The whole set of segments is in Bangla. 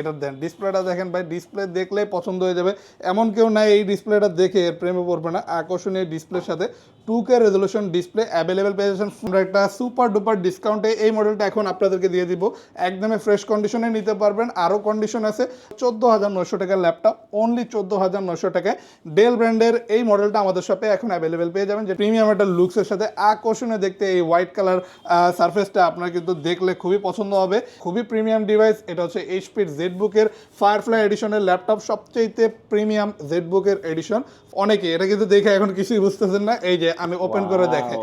এটা দেন ডিসপ্লেটা দেখেন ভাই ডিসপ্লে দেখলেই পছন্দ হয়ে যাবে। এমন কেউ নাই, এই ডিসপ্লেটা দেখে প্রেমে পড়বে না। আকর্ষণীয় ডিসপ্লের সাথে two K resolution display available পেয়ে যাচ্ছেন। আমরা একটা সুপার ডুপার ডিসকাউন্টে এই মডেলটা এখন আপনাদেরকে দিয়ে দিব। একদমই ফ্রেশ কন্ডিশনে নিতে পারবেন। আরও কন্ডিশন আছে, চোদ্দ হাজার নশো টাকার ল্যাপটপ অনলি চোদ্দ হাজার নশো টাকায়। ডেল ব্র্যান্ডের এই মডেলটা আমাদের শপে এখন অ্যাভেলেবেল পেয়ে যাবেন। যে প্রিমিয়াম একটা লুকসের সাথে আকর্ষণীয় দেখতে এই হোয়াইট কালার সারফেসটা আপনার কিন্তু দেখলে খুবই পছন্দ হবে। খুবই প্রিমিয়াম ডিভাইস এটা হচ্ছে এইচপির জেড বুকের ফায়ারফ্লাই এডিশনের ল্যাপটপ সবচেয়ে প্রিমিয়াম জেড বুকের এডিশন অনেকে এটা কিন্তু দেখে এখন কিছুই বুঝতেছেন না। এই যে আমি ওপেন করে দেখে।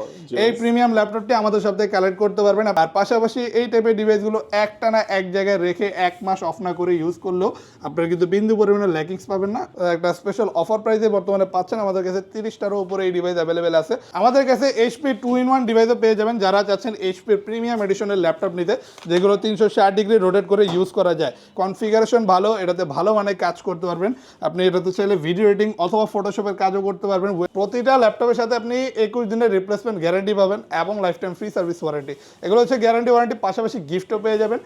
এই প্রিমিয়াম ল্যাপটপটি আমাদের সব থেকে কালেক্ট করতে পারবেন। আর পাশাপাশি এই টাইপের ডিভাইসগুলো একটা না এক জায়গায় রেখে এক মাস অফ না করে ইউজ করলেও আপনারা কিন্তু বিন্দু পরিমাণে ল্যাকিংস পাবেন না। একটা স্পেশাল অফার প্রাইসে বর্তমানে পাচ্ছেন। আমাদের কাছে তিরিশটারও উপরে এই ডিভাইস অ্যাভেলেবেল আছে। আমাদের কাছে এইচপি টু ইন ওয়ান ডিভাইসও পেয়ে যাবেন। যারা চাচ্ছেন এইচপির প্রিমিয়াম এডিশনের ল্যাপটপ নিতে যেগুলো তিনশো ষাট ডিগ্রি রোটেট করে ইউজ করা যায়। কনফিগারেশন ভালো এটাতে ভালো মানে কাজ করতে পারবেন। আপনি এটাতে চাইলে ভিডিও এডিটিং অথবা ফটোশপের কাজও করতে পারবেন। প্রতিটা ল্যাপটপের সাথে আপনি একুশ দিনের রিপ্লেসমেন্ট গ্যারান্টি পাবেন এবং life time free service warranty এগুলো হচ্ছে গ্যারান্টি ওয়ারেন্টি পাশাপাশি গিফটও পেয়ে যাবেন।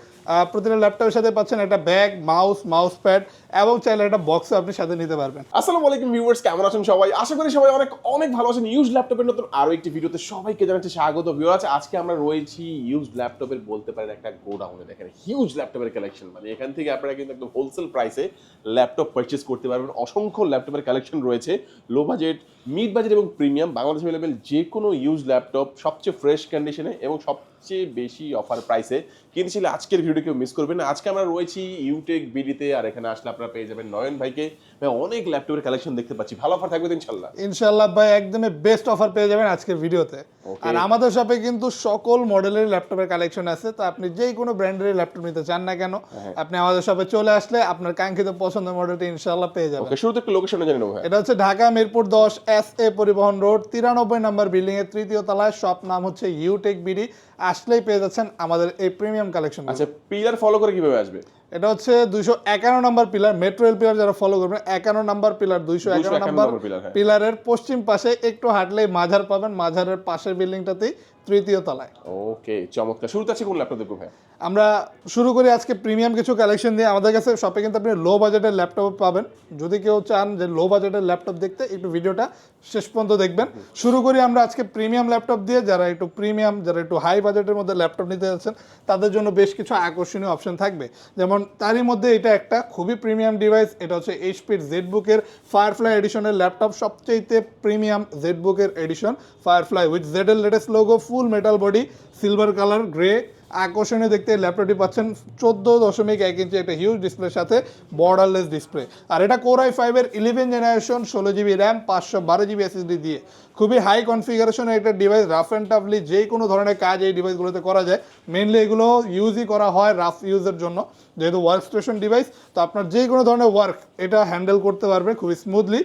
প্রতিটা ল্যাপটপের সাথে পাচ্ছেন একটা ব্যাগ মাউস মাউস প্যাড এবং চাইলে একটা বক্সও আপনি সাথে নিতে পারবেন। আসসালামু আলাইকুম ভিউয়ার্স কেমন আছেন সবাই? আশা করি সবাই অনেক অনেক ভালো আছেন। ইউজ ল্যাপটপের নতুন আরও একটি ভিডিওতে সবাইকে জানাচ্ছি স্বাগত। ভিউয়ার্স আজকে আমরা রয়েছি ইউজ ল্যাপটপের বলতে পারেন একটা গোডাউনে। দেখেন হিউজ ল্যাপটপের কালেকশন মানে এখান থেকে আপনারা কিন্তু একদম হোলসেল প্রাইসে ল্যাপটপ পারচেজ করতে পারবেন। অসংখ্য ল্যাপটপের কালেকশন রয়েছে। লো বাজেট মিড বাজেট এবং প্রিমিয়াম বাংলাদেশ অ্যাভেলেবেল যে কোনো ইউজ ল্যাপটপ সবচেয়ে ফ্রেশ কন্ডিশনে এবং সবচেয়ে বেশি অফার প্রাইসে কিনতে চাইলে আজকের ভিডিও কেউ মিস করবেন না। আজকে আমরা রয়েছি ইউটেক বিডিতে আর এখানে আসলে আপনারা পেয়ে যাবেন নয়ন ভাইকে। ভাই অনেক ল্যাপটপের কালেকশন দেখতে পাচ্ছি। ভালো অফার থাকবে ইনশাল্লাহ ইনশাল্লাহ ভাই একদমই বেস্ট অফার পেয়ে যাবেন আজকের ভিডিওতে আর আমাদের শপে কিন্তু সকল মডেলের ল্যাপটপের কালেকশন আছে। তো আপনি যে কোনো ব্র্যান্ডের ল্যাপটপ নিতে চান না কেন হ্যাঁ। আপনি আমাদের শপে চলে আসলে আপনার কাঙ্ক্ষিত পছন্দের মডেলটি ইনশাল্লাহ পেয়ে যাবেন। শুরুতে একটু লোকেশনে জানি নেব এটা হচ্ছে ঢাকা মিরপুর দশ এস এ পরিবহন রোড তিরানব্বই নম্বর বিল্ডিং এর তৃতীয় তলায়। শপ নাম হচ্ছে ইউটেক বিডি আসলেই পেয়ে যাচ্ছেন আমাদের এই প্রিমিয়াম কালেকশন আচ্ছা পিলার ফলো করে কীভাবে আসবে? এটা হচ্ছে দুইশো একান্ন নম্বর পিলার মেট্রো রেল পিলার যারা ফলো করবেন একান্ন নম্বর পিলার দুইশো একান্ন নম্বর pillar, হ্যাঁ। পিলারের পশ্চিম পাশে একটু হাঁটলেই মাঝার পাবেন মাঝারের পাশের বিল্ডিংটাতেই তৃতীয় তলায়। ওকে চমৎকার। শুরুতে আছে কোন ল্যাপটপ দেখব ভাই? আমরা শুরু করি আজকে প্রিমিয়াম কিছু কালেকশন দিয়ে আমাদের কাছে শপে কিন্তু আপনি লো বাজেটের ল্যাপটপ পাবেন। যদি কেউ চান যে লো বাজেটের ল্যাপটপ দেখতে একটু ভিডিওটা শেষ পর্যন্ত দেখবেন। শুরু করি আমরা আজকে প্রিমিয়াম ল্যাপটপ দিয়ে। যারা একটু প্রিমিয়াম যারা একটু হাই বাজেটের মধ্যে ল্যাপটপ নিতে যাচ্ছেন তাদের জন্য বেশ কিছু আকর্ষণীয় অপশন থাকবে। যেমন তারই মধ্যে এটা একটা খুবই প্রিমিয়াম ডিভাইস এটা হচ্ছে এইচপির জেড বুকের ফায়ারফ্লাই এডিশনের ল্যাপটপ সবচেয়ে প্রিমিয়াম জেড বুকের এডিশন ফায়ারফ্লাই উইথ জেড এর latest logo full metal body silver colour grey আকর্ষণীয় দেখতে ল্যাপটপটি পাচ্ছেন চোদ্দ দশমিক এক ইঞ্চি একটা হিউজ ডিসপ্লের সাথে বর্ডারলেস ডিসপ্লে আর এটা কোর আই ফাইভের ইলেভেন জেনারেশন ষোলো জিবি র্যাম পাঁচশো বারো জিবি এসএসডি দিয়ে। খুবই হাই কনফিগারেশনের একটা ডিভাইস রাফ অ্যান্ড টাফলি যে কোনো ধরনের কাজ এই ডিভাইসগুলোতে করা যায়। মেনলি এগুলো ইউজই করা হয় রাফ ইউজের জন্য। যেহেতু ওয়ার্ক স্টেশন ডিভাইস তো আপনার যে কোনো ধরনের ওয়ার্ক এটা হ্যান্ডেল করতে পারবে খুবই স্মুথলি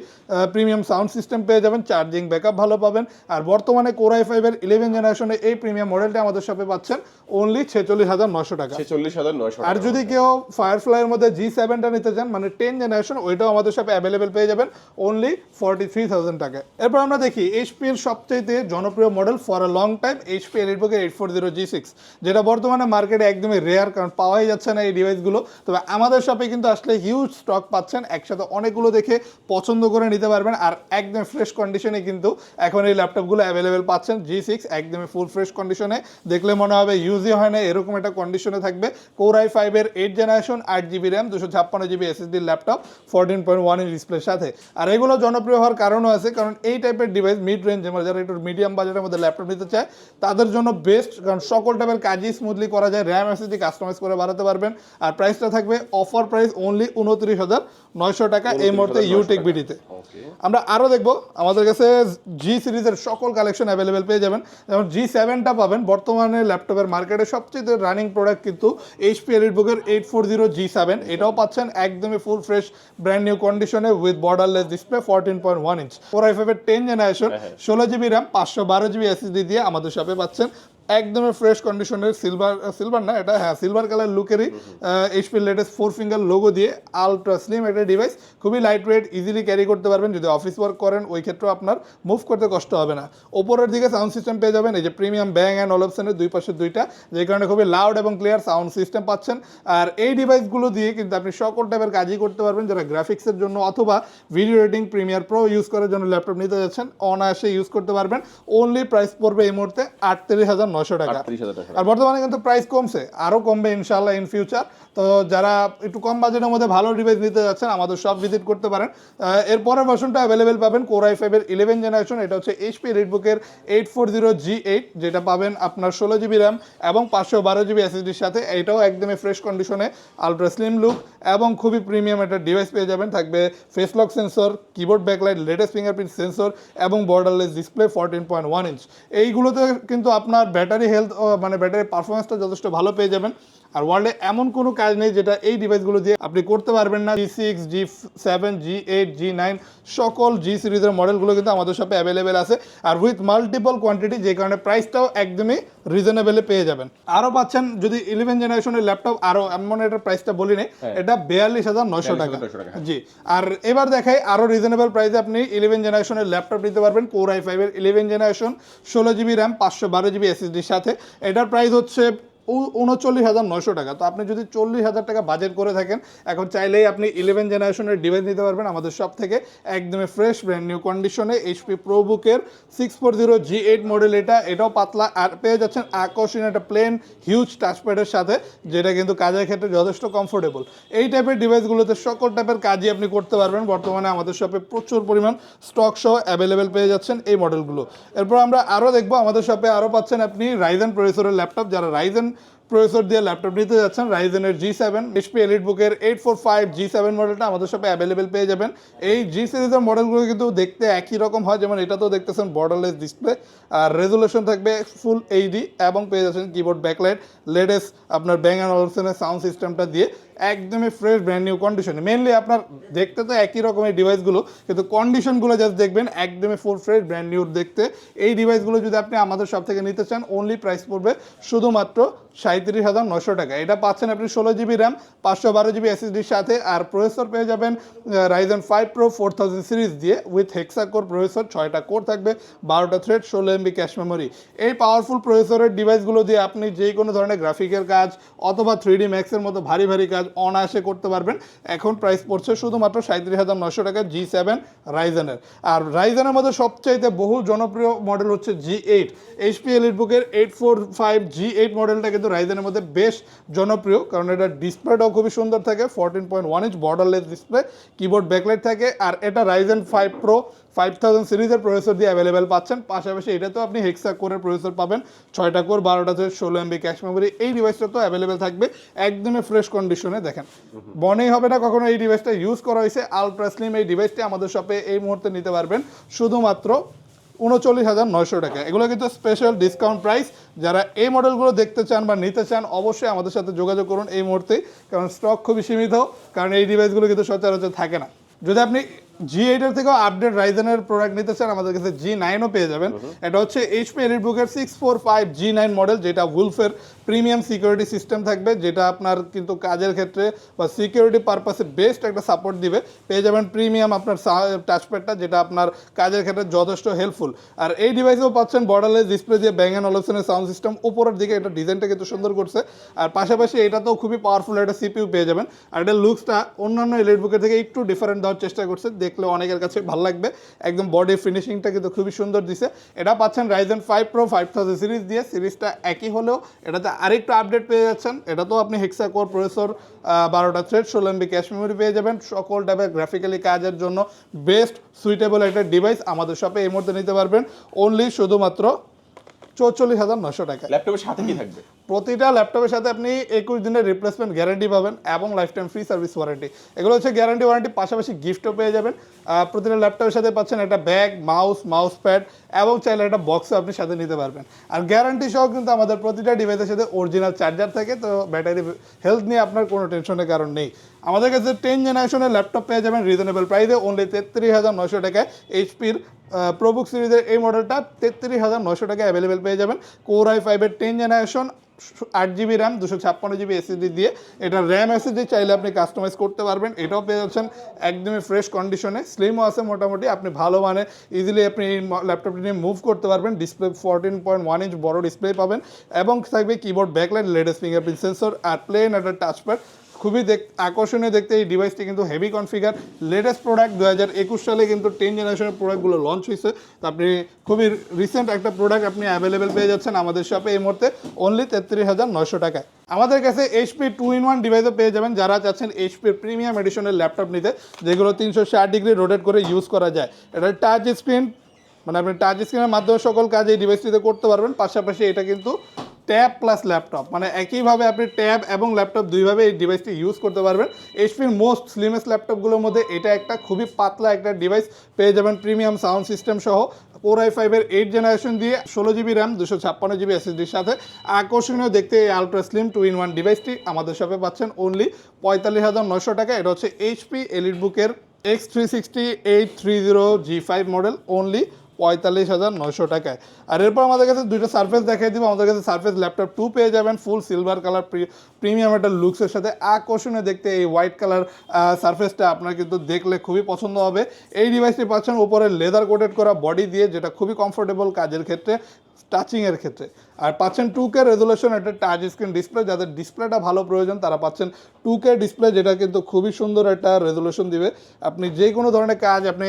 প্রিমিয়াম সাউন্ড সিস্টেম পেয়ে যাবেন চার্জিং ব্যাকআপ ভালো পাবেন। আর বর্তমানে কোরাই ফাইভের ইলেভেন জেনারেশনে এই প্রিমিয়াম মডেলটা আমাদের শপে পাচ্ছেন অনলি ছেচল্লিশ হাজার নশো টাকা। ছেচল্লিশ হাজার নয়শো আর যদি কেউ ফায়ারফ্লাইয়ের মধ্যে জি সেভেনটা নিতে চান মানে টেন জেনারেশন ওইটাও আমাদের সাথে অ্যাভেলেবেল পেয়ে যাবেন অনলি ফর্টি থ্রি থাউজেন্ড টাকা এরপর আমরা দেখি এইচপির সবচেয়ে জনপ্রিয় model for a long time HP এলিটবুকের eight four zero G six যেটা বর্তমানে মার্কেটে একদমই রেয়ার কারণ পাওয়াই যাচ্ছে না এই ডিভাইসগুলো তবে আমাদের শপে কিন্তু আসলে হিউজ স্টক পাচ্ছেন, একসাথে অনেকগুলো দেখে পছন্দ করে নিতে পারবেন, আর একদম ফ্রেশ কন্ডিশনে কিন্তু এখন এই ল্যাপটপগুলো অ্যাভেলেবেল পাচ্ছেন জি সিক্স একদমই ফুল ফ্রেশ কন্ডিশনে দেখলে মনে হবে ইউজই হয় না, এরকম একটা কন্ডিশনে থাকবে। কোর আই ফাইভের এইট জেনারেশন আট জিবি র্যাম দুশো ছাপ্পান্ন GB SSD laptop fourteen point one ডিসপ্লের সাথে। আর এগুলো জনপ্রিয় হওয়ার কারণও আছে, কারণ এই টাইপের ডিভাইস মিড রেঞ্জ আমরা যারা একটু মিডিয়াম বাজেটের মধ্যে ল্যাপটপ নিতে চায় তাদের জন্য বেস্ট কারণ সকল টাইপের কাজই স্মুথলি করা যায় র্যাম এসএসডি কাস্টমাইজ করে বাড়াতে পারবেন। আর প্রাইসটা থাকবে অফার প্রাইস অনলি উনত্রিশ হাজার নয়শো টাকা এই মুহূর্তে ইউটেক বিডিতে আমরা আরও দেখব আমাদের কাছে জি সিরিজের সকল কালেকশন অ্যাভেলেবেল পেয়ে যাবেন। যেমন জি সেভেনটা পাবেন বর্তমানে ল্যাপটপের মার্কেটে সবচেয়ে রানিং প্রোডাক্ট কিন্তু HP এলিটবুকের eight four zero G seven এটাও পাচ্ছেন একদমই ফুল ফ্রেশ ব্র্যান্ড নিউ কন্ডিশনে with borderless display fourteen point one inch four i ফাইভের টেন জেনারেশন ষোলো জিবি র্যাম পাঁচশো বারো জিবি এসএসডি দিয়ে আমাদের শপে পাচ্ছেন। একদমই ফ্রেশ কন্ডিশনের সিলভার সিলভার না এটা হ্যাঁ silver colour লুকেরই HP latest four finger logo দিয়ে আলট্রা স্লিম একটা ডিভাইস খুবই লাইট ওয়েট ইজিলি ক্যারি করতে পারবেন যদি অফিস ওয়ার্ক করেন ওই ক্ষেত্রেও আপনার মুভ করতে কষ্ট হবে না। ওপরের দিকে সাউন্ড সিস্টেম পেয়ে যাবেন এই যে প্রিমিয়াম ব্যাং অ্যান্ড অলপশনের দুই পাশে দুইটা যে কারণে খুবই লাউড এবং ক্লিয়ার সাউন্ড সিস্টেম পাচ্ছেন। আর এই ডিভাইসগুলো দিয়ে কিন্তু আপনি সকল টাইপের কাজই করতে পারবেন যারা গ্রাফিক্সের জন্য অথবা video editing Premiere Pro use করার জন্য ল্যাপটপ নিতে যাচ্ছেন অনায়াসে ইউজ করতে পারবেন। অনলি প্রাইস পড়বে এই মুহূর্তে আটত্রিশ হাজার টাকা। টাকা। আর বর্তমানে কিন্তু প্রাইস কমছে আরও কমবে ইনশাল্লাহ ইন ফিউচার তো যারা একটু কম বাজেটের মধ্যে ভালো ডিভাইস নিতে যাচ্ছেন, আমাদের সব ভিজিট করতে পারেন। এর পরের ভার্সনটা অ্যাভেলেবেল পাবেন কোরাই ফাইভের ইলেভেন জেনারেশন এটা হচ্ছে HP রেডবুকের eight four zero G eight যেটা পাবেন আপনার ষোলো জিবি র্যাম এবং পাঁচশো বারো জিবি এসএসডির সাথে। এটাও একদমই ফ্রেশ কন্ডিশনে আলট্রা স্লিম লুক এবং খুবই প্রিমিয়াম একটা ডিভাইস পেয়ে যাবেন। থাকবে face lock sensor keyboard backlight latest fingerprint sensor এবং borderless display fourteen point one inch এইগুলোতে কিন্তু আপনার ব্যাটারি হেলথ মানে ব্যাটারি পারফরমেন্সটা যথেষ্ট ভালো পেয়ে যাবেন। আর ওয়ার্ল্ডে এমন কোনো কাজ নেই যেটা এই ডিভাইসগুলো দিয়ে আপনি করতে পারবেন না। G six G seven G eight G nine সকল জি সিরিজের মডেলগুলো কিন্তু আমাদের শপে অ্যাভেলেবেল আছে। আর উইথ মাল্টিপল কোয়ান্টিটি যে কারণে প্রাইসটাও একদমই রিজনেবলে পেয়ে যাবেন। আরও পাচ্ছেন যদি ইলেভেন জেনারেশনের ল্যাপটপ আরও এমন একটা প্রাইসটা বলি নেই এটা বিয়াল্লিশ হাজার নয়শো টাকা। 42,900 টাকা। জি আর এবার দেখাই আরও রিজনেবল প্রাইসে আপনি ইলেভেন জেনারেশনের ল্যাপটপ নিতে পারবেন কোর আই ফাইভের ইলেভেন জেনারেশন ষোলো জিবি র্যাম পাঁচশো বারো জিবি এসএসডির সাথে। এটার প্রাইস হচ্ছে উনচল্লিশ হাজার নয়শো টাকা। তো আপনি যদি চল্লিশ হাজার টাকা বাজেট করে থাকেন, এখন চাইলেই আপনি ইলেভেন জেনারেশনের ডিভাইস নিতে পারবেন আমাদের সব থেকে। একদমই ফ্রেশ ব্র্যান্ড নিউ কন্ডিশনে এইচপি প্রো বুকের six four zero G eight model এটা। এটাও পাতলা আর পেয়ে যাচ্ছেন আকর্ষণীয় একটা প্লেন হিউজ টাচপ্যাডের সাথে, যেটা কিন্তু কাজের ক্ষেত্রে যথেষ্ট কমফোর্টেবল এই টাইপের ডিভাইসগুলোতে সকল টাইপের কাজই আপনি করতে পারবেন। বর্তমানে আমাদের শপে প্রচুর পরিমাণ স্টক সহ অ্যাভেলেবেল পেয়ে যাচ্ছেন এই মডেলগুলো এরপর আমরা আরও দেখব, আমাদের শপে আরও পাচ্ছেন আপনি রাইজেন প্রসেসরের ল্যাপটপ যারা রাইজেন প্রসেসর দিয়ে ল্যাপটপ নিতে যাচ্ছেন রাইজেনের জি সেভেন এইচপি এলিট বুকের eight four five G seven মডেলটা আমাদের সাথে অ্যাভেলেবেল পেয়ে যাবেন। এই জি সিরিজের মডেলগুলো কিন্তু দেখতে একই রকম হয়, যেমন এটা তো দেখতেছেন বর্ডারলেস ডিসপ্লে আর রেজুলেশন থাকবে ফুল এইচডি এবং পেয়ে যাচ্ছেন কিবোর্ড ব্যাকলাইট লেটেস্ট আপনার ব্যাং অ্যান্ড অলসেনের সাউন্ড সিস্টেমটা দিয়ে। একদমই ফ্রেশ ব্র্যান্ড নিউ কন্ডিশনে মেনলি আপনার দেখতে তো একই রকমের ডিভাইসগুলো কিন্তু কন্ডিশনগুলো জাস্ট দেখবেন একদমই ফুল ফ্রেশ ব্র্যান্ড নিউ দেখতে। এই ডিভাইসগুলো যদি আপনি আমাদের সব থেকে নিতে চান অনলি প্রাইস পড়বে শুধুমাত্র সাঁত্রিশ হাজার নশো টাকা। এটা পাচ্ছেন আপনি ষোলো জিবি র্যাম পাঁচশো বারো জিবি এসএসডির সাথে, আর প্রসেসর পেয়ে যাবেন Ryzen five pro four thousand series দিয়ে উইথ হেক্সা কোর প্রসেসর ছয়টা কোর থাকবে, বারোটা থ্রেড ষোলো এমবি ক্যাশ মেমোরি এই পাওয়ারফুল প্রসেসরের ডিভাইসগুলো দিয়ে আপনি যে কোনো ধরনের গ্রাফিকের কাজ, অথবা থ্রি ডি ম্যাক্সের মতো ভারী ভারী কাজ অনায়াসে করতে পারবেন। এখন প্রাইস পড়ছে শুধুমাত্র সাঁত্রিশ হাজার নশো টাকা জি সেভেন রাইজেনের আর রাইজেনের মধ্যে সবচাইতে বহু জনপ্রিয় মডেল হচ্ছে জি এইট এইচপি এলিট বুকের eight four five G eight মডেলটা কিন্তু রাইজেনের মধ্যে বেশ জনপ্রিয়, কারণ এটা ডিসপ্লেটাও খুবই সুন্দর থাকে fourteen point one inch borderless display keyboard backlight থাকে, আর এটা Ryzen five pro five thousand সিরিজের প্রসেসর দিয়ে অ্যাভেলেবেল পাচ্ছেন। পাশাপাশি এটাতেও আপনি হেক্সা কোরের প্রসেসর পাবেন। ছয়টা কোর বারোটা থেকে ষোলো এমবি ক্যাশ মেমোরি এই ডিভাইসটা তো অ্যাভেলেবেল থাকবে একদমই ফ্রেশ কন্ডিশনে দেখেন। মনেই হবে না কখনো এই ডিভাইসটা ইউজ করা হয়েছে। আলট্রা স্লিম এই ডিভাইসটি আমাদের শপে এই মুহূর্তে নিতে পারবেন। শুধুমাত্র উনচল্লিশ হাজার নয়শো টাকা। এগুলো কিন্তু স্পেশাল ডিসকাউন্ট প্রাইস যারা এই মডেলগুলো দেখতে চান বা নিতে চান, অবশ্যই আমাদের সাথে যোগাযোগ করুন এই মুহূর্তে। কারণ স্টক খুবই সীমিত, কারণ এই ডিভাইসগুলো কিন্তু সচরাচর থাকে না। যদি আপনি জি এইটের থেকেও আপডেট রাইজেনের প্রোডাক্ট নিতে চান আমাদের কাছে জি নাইনও পেয়ে যাবেন। এটা হচ্ছে এইচপি এলিট বুকের six four five G nine model যেটা উলফের প্রিমিয়াম সিকিউরিটি সিস্টেম থাকবে যেটা আপনার কিন্তু কাজের ক্ষেত্রে বা সিকিউরিটি পারপাসে বেস্ট একটা সাপোর্ট দিবে। পেয়ে যাবেন প্রিমিয়াম আপনার টাচপ্যাডটা যেটা আপনার কাজের ক্ষেত্রে যথেষ্ট হেল্পফুল আর এই ডিভাইসেও পাচ্ছেন বর্ডারলেস ডিসপ্লে দিয়ে ব্যাং অ্যান্ড অলপশনের সাউন্ড সিস্টেম উপরের দিকে এটা ডিজাইনটা কিন্তু সুন্দর করছে। আর পাশাপাশি এটাতেও খুবই পাওয়ারফুল একটা সিপিইউ পেয়ে যাবেন। আর এটা লুকসটা অন্যান্য এলিট বুকের থেকে একটু ডিফারেন্ট দেওয়ার চেষ্টা করছে। দেখলে অনেকের কাছে ভালো লাগবে। একদম বডি ফিনিশিংটা কিন্তু খুবই সুন্দর দিছে। এটা পাচ্ছেন Ryzen five pro five thousand series দিয়ে। সিরিজটা একই হলেও এটাতে আরেকটু আপডেট পেয়ে যাচ্ছেন। এটা তো আপনি হেক্সা কোর প্রসেসর বারোটা থ্রেড ষোলো এমবি ক্যাশ মেমোরি পেয়ে যাবেন। সকল টাইপের গ্রাফিক্যালি কাজের জন্য বেস্ট সুইটেবল একটা ডিভাইস আমাদের শপে এই মুহূর্তে নিতে পারবেন। অনলি শুধুমাত্র চৌচল্লিশ হাজার নশো টাকা ল্যাপটপের সাথে কি থাকবে? প্রতিটা ল্যাপটপের সাথে আপনি একুশ দিনের রিপ্লেসমেন্ট গ্যারান্টি পাবেন এবং life time free service warranty এগুলো হচ্ছে গ্যারান্টি ওয়ারেন্টি পাশাপাশি গিফটও পেয়ে যাবেন। প্রতিটা ল্যাপটপের সাথে পাচ্ছেন একটা ব্যাগ মাউস মাউস প্যাড এবং চাইলে একটা বক্সও আপনি সাথে নিতে পারবেন। আর গ্যারান্টি সহ কিন্তু আমাদের প্রতিটা ডিভাইসের সাথে অরিজিনাল চার্জার থাকে তো ব্যাটারি হেলথ নিয়ে আপনার কোনো টেনশনের কারণ নেই। আমাদের কাছে টেন জেনারেশনের ল্যাপটপ পেয়ে যাবেন রিজনেবল প্রাইসে অনলি তেত্রিশ হাজার নশো টাকায় এইচপির প্রবুক সিরিজের এই মডেলটা তেত্রিশ হাজার নশো টাকায় অ্যাভেলেবেল পেয়ে যাবেন। কোর আই ফাইভের টেন জেনারেশন আট জিবি র্যাম দুশো ছাপ্পান্ন জিবি এসএসডি দিয়ে। এটা র্যাম এসএসডি চাইলে আপনি কাস্টমাইজ করতে পারবেন, এটাও পেয়ে যাচ্ছেন একদমই ফ্রেশ কন্ডিশনে স্লিমও আছে মোটামুটি, আপনি ভালো মানে ইজিলি আপনি এই ল্যাপটপটি নিয়ে মুভ করতে পারবেন। Display fourteen point one inch বড় ডিসপ্লে পাবেন এবং থাকবে keyboard backlight latest fingerprint sensor আর প্লেন একটা টাচপ্যাড খুবই দেখ, আকর্ষণীয় দেখতে এই ডিভাইসটি কিন্তু হেভি কনফিগার লেটেস্ট প্রোডাক্ট দু হাজার একুশ সালে কিন্তু টেন জেনারেশনের প্রোডাক্টগুলো লঞ্চ হয়েছে। তো আপনি খুবই রিসেন্ট একটা প্রোডাক্ট আপনি অ্যাভেলেবেল পেয়ে যাচ্ছেন আমাদের শপে এই মুহূর্তে অনলি তেত্রিশ হাজার নশো টাকায়। আমাদের কাছে এইচপি টু ইন ওয়ান ডিভাইসও পেয়ে যাবেন যারা চাচ্ছেন এইচপি প্রিমিয়াম এডিশনের ল্যাপটপ নিতে, যেগুলো তিনশো ষাট ডিগ্রি রোটেট করে ইউজ করা যায়। এটা টাচ স্ক্রিন মানে আপনি টাচ স্ক্রিনের মাধ্যমে সকল কাজ এই ডিভাইসটিতে করতে পারবেন। পাশাপাশি এটা কিন্তু ট্যাব প্লাস ল্যাপটপ। মানে একইভাবে আপনি ট্যাব এবং ল্যাপটপ দুইভাবে এই ডিভাইসটি ইউজ করতে পারবেন। এইচপির মোস্ট স্লিমেস্ট ল্যাপটপগুলোর মধ্যে এটা একটা খুবই পাতলা একটা ডিভাইস পেয়ে যাবেন প্রিমিয়াম সাউন্ড সিস্টেম সহ। ফোর আই ফাইভের এইট জেনারেশন দিয়ে ষোলো জিবি র্যাম দুশো ছাপ্পান্ন জিবি এসএসডির সাথে। আকর্ষণীয় দেখতে এই ultra slim two in one ডিভাইসটি আমাদের শপে পাচ্ছেন অনলি পঁয়তাল্লিশ হাজার নশো টাকা। এটা হচ্ছে এইচপি এলিট বুকের X three sixty eight three zero G five model only পঁয়তাল্লিশ হাজার নয়শো টাকায়। আর এরপর আমাদের কাছে দুইটা সার্ফেস দেখাই দিব। আমাদের কাছে সার্ফেস ল্যাপটপ টু পেয়ে যাবেন ফুল সিলভার কালার প্রিমিয়াম একটা লুকসের সাথে আকর্ষণীয় দেখতে এই হোয়াইট কালার সার্ফেসটা আপনার কিন্তু দেখলে খুবই পছন্দ হবে। এই ডিভাইসটি পাচ্ছেন উপরে লেদার কোটেড করা বডি দিয়ে, যেটা খুবই কমফোর্টেবল কাজের ক্ষেত্রে। টাচিংয়ের ক্ষেত্রে। আর পাচ্ছেন টু কে রেজুলেশন একটা টাচ স্ক্রিন ডিসপ্লে যাদের ডিসপ্লেটা ভালো প্রয়োজন, তারা পাচ্ছেন টু কে ডিসপ্লে যেটা কিন্তু খুবই সুন্দর একটা রেজুলেশন দিবে। আপনি যে কোনো ধরনের কাজ, আপনি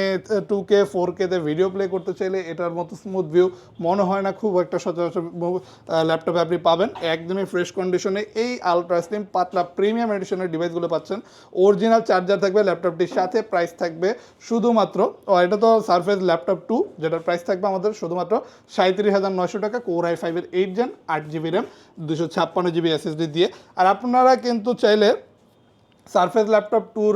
টু কে ফোর কেতে ভিডিও প্লে করতে চাইলে এটার মতো স্মুথ ভিউ মনে হয় না, খুব একটা সচরাচর ল্যাপটপে আপনি পাবেন। একদমই ফ্রেশ কন্ডিশনে এই আলট্রা স্লিম পাতলা প্রিমিয়াম এডিশনের ডিভাইসগুলো পাচ্ছেন। অরিজিনাল চার্জার থাকবে ল্যাপটপটির সাথে প্রাইস থাকবে শুধুমাত্র এটা তো সারফেস ল্যাপটপ টু যেটার প্রাইস থাকবে আমাদের শুধুমাত্র সাঁত্রিশ হাজার নয়শো টাকা কোর আই ফাইভের এইট জেন আট জিবি র্যাম দুশো ছাপ্পান্ন জিবি এসএসডি দিয়ে। আর আপনারা কিন্তু চাইলে Surface laptop tour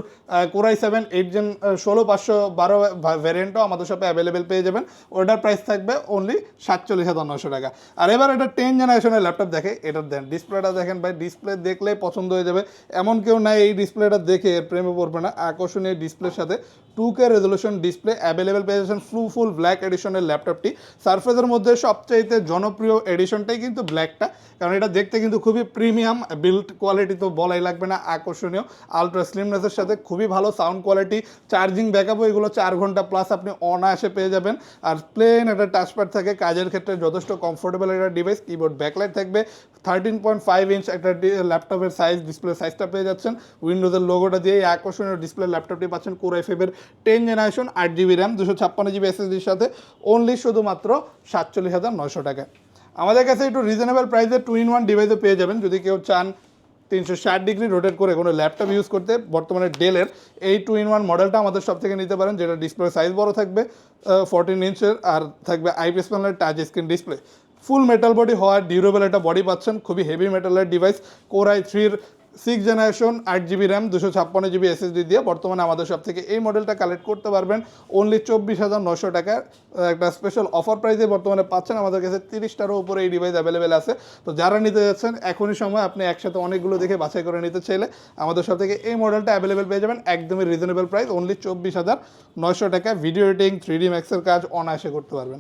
core i seven eight gen ষোলো, পাঁচশো, বারো ভ্যারিয়েন্টও আমাদের শপে অ্যাভেলেবেল পেয়ে যাবেন। ওটার প্রাইস থাকবে অনলি সাতচল্লিশ হাজার নশো টাকা। আর এবার এটা টেন জেনারেশনের ল্যাপটপ দেখে, এটার দেন ডিসপ্লেটা দেখেন ভাই ডিসপ্লে দেখলেই পছন্দ হয়ে যাবে। এমন কেউ নাই, এই ডিসপ্লেটা দেখে প্রেমে পড়বে না। আকর্ষণীয় ডিসপ্লের সাথে two K resolution display available পেয়ে যাচ্ছেন ফ্লু ফুল ব্ল্যাক এডিশনের ল্যাপটপটি সারফেসের মধ্যে সবচাইতে জনপ্রিয় এডিশনটাই কিন্তু ব্ল্যাকটা কারণ এটা দেখতে কিন্তু খুবই প্রিমিয়াম বিল্ড কোয়ালিটি তো বলাই লাগবে না, আকর্ষণীয়। আলট্রা স্লিমনেসের সাথে খুবই ভালো সাউন্ড কোয়ালিটি চার্জিং ব্যাকআপও এগুলো চার ঘণ্টা প্লাস আপনি অনায়াসে পেয়ে যাবেন। আর প্লেন একটা টাচপ্যাড থাকে, কাজের ক্ষেত্রে যথেষ্ট কমফোর্টেবল একটা ডিভাইস কিবোর্ড ব্যাকলাইট থাকবে। থার্টিন পয়েন্ট ফাইভ ইঞ্চ একটা ল্যাপটপের সাইজ ডিসপ্লে সাইজটা পেয়ে যাচ্ছেন। উইন্ডোজের লোগোটা দিয়ে আকর্ষণীয় ডিসপ্লে ল্যাপটপটি পাচ্ছেন কোরাই ফাইভের টেন জেনারেশন আট জিবি র্যাম দুশো ছাপ্পান্ন জিবি এসএসডির সাথে অনলি শুধুমাত্র সাতচল্লিশ হাজার নয়শো টাকা। আমাদের কাছে একটু রিজনেবল প্রাইসে টু ইন ওয়ান ডিভাইসও পেয়ে যাবেন। যদি কেউ চান তিনশো ষাট ডিগ্রি রোটেট করে কোনো ল্যাপটপ ইউজ করতে, বর্তমানে ডেলের এই টু ইন ওয়ান মডেলটা আমাদের সব থেকে নিতে পারেন, যেটা ডিসপ্লে সাইজ বড় থাকবে ফোরটিন ইঞ্চের আর থাকবে আইপিএস প্যানেলের touch screen display full metal body হওয়ার ডিউরেবল একটা বডি পাচ্ছেন, খুবই হেভি মেটালের ডিভাইস কোর আই থ্রির সিক্স জেনারেশন আট জিবি র্যাম দুশো ছাপ্পান্ন জিবি এসএসডি দিয়ে বর্তমানে আমাদের সব থেকে এই মডেলটা কালেক্ট করতে পারবেন। অনলি চব্বিশ হাজার নশো টাকার একটা স্পেশাল অফার প্রাইসে বর্তমানে পাচ্ছেন। আমাদের কাছে তিরিশটারও উপরে এই ডিভাইস অ্যাভেলেবেল আছে। তো যারা নিতে যাচ্ছেন, এখনই সময় আপনি একসাথে অনেকগুলো দেখে বাছাই করে নিতে চাইলে আমাদের সব থেকে এই মডেলটা অ্যাভেলেবেল পেয়ে যাবেন। একদমই রিজনেবল প্রাইস অনলি চব্বিশ হাজার নয়শো টাকা। ভিডিও এডিটিং থ্রি ডি ম্যাক্সের কাজ অনায়াসে করতে পারবেন।